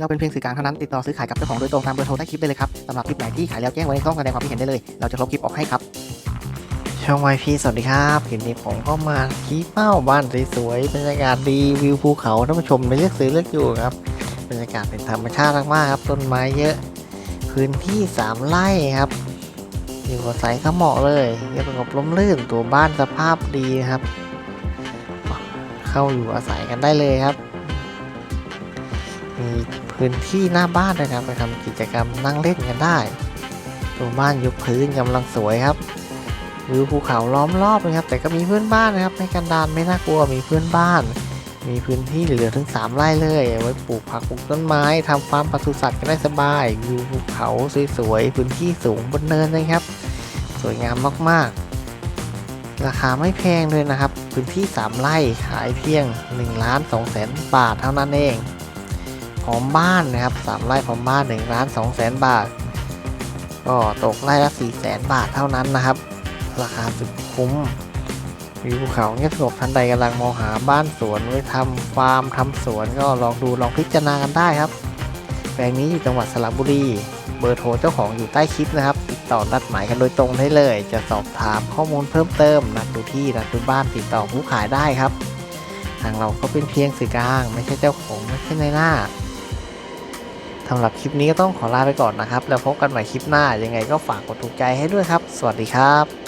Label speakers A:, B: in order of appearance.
A: เราเป็นเพียงสื่อกลางเท่านั้นติดต่อซื้อขายกับเจ้าของโดยตรงตามเบอร์โทรใต้คลิปได้เลยครับสำหรับคลิปไหนที่ขายแล้วแจ้งไว้ในช่องแสดงความคิดเห็นได้เลย เราจะลบคลิปออกให้ครับ
B: ช่องไวพีสวัสดีครับคลิปนี้ผมก็มาขี้เป้าบ้านสวยๆบรรยากาศดีวิวภูเขาท่านผู้ชมไม่เลือกซื้อเลือกอยู่ครับบรรยากาศเป็นธรรมชาติมากๆครับต้นไม้เยอะ พื้นที่ 3 ไร่ครับอยู่อาศัยก็เหมาะเลยเรียบงบร่มรื่นตัวบ้านสภาพดีครับ เข้าอยู่อาศัยกันได้เลยครับ มี พื้นที่หน้าบ้านด้วยครับไปทำกิจกรรมนั่งเล่นกันได้ตัวบ้านยกพื้นกำลังสวยครับวิวภูเขาล้อมรอบเลยครับ แต่ก็มีเพื่อนบ้านนะครับไม่กันดานไม่น่ากลัวมีเพื่อนบ้าน มีพื้นที่เหลือถึง 3 ไร่เลยไว้ปลูกผักปลูกต้นไม้ทำฟาร์มปศุสัตว์กันได้สบายวิวภูเขาสวยๆพื้นที่สูงบนเนินนะครับ สวยงามมากๆ ราคาไม่แพงเลยนะครับ พื้นที่ 3 ไร่ขายเพียง1ล้าน2แสนบาทเท่านั้นเอง พร้อมบ้านนะครับ3ไร่พร้อมบ้าน1ล้าน2แสนบาท ก็ตกไร่ละ4แสนบาทเท่านั้นนะครับ ราคาสุดคุ้มวิวภูเขาเงียบสงบทันใดกำลังมองหาบ้านสวนไว้ทำฟาร์มทำสวนก็ลองดูลองพิจารณากันได้ครับแปลงนี้อยู่จังหวัดสระบุรีเบอร์โทรเจ้าของอยู่ใต้คลิปนะครับ ติดต่อนัดหมายกันโดยตรงได้เลย จะสอบถามข้อมูลเพิ่มเติม นัดดูที่นัดดูบ้านติดต่อผู้ขายได้ครับ ทางเราก็เป็นเพียงสื่อกลาง ไม่ใช่เจ้าของไม่ใช่ในหน้า สำหรับคลิปนี้ก็ต้องขอลาไปก่อนนะครับ แล้วพบกันใหม่คลิปหน้ายังไงก็ฝากกดถูกใจให้ด้วยครับ สวัสดีครับ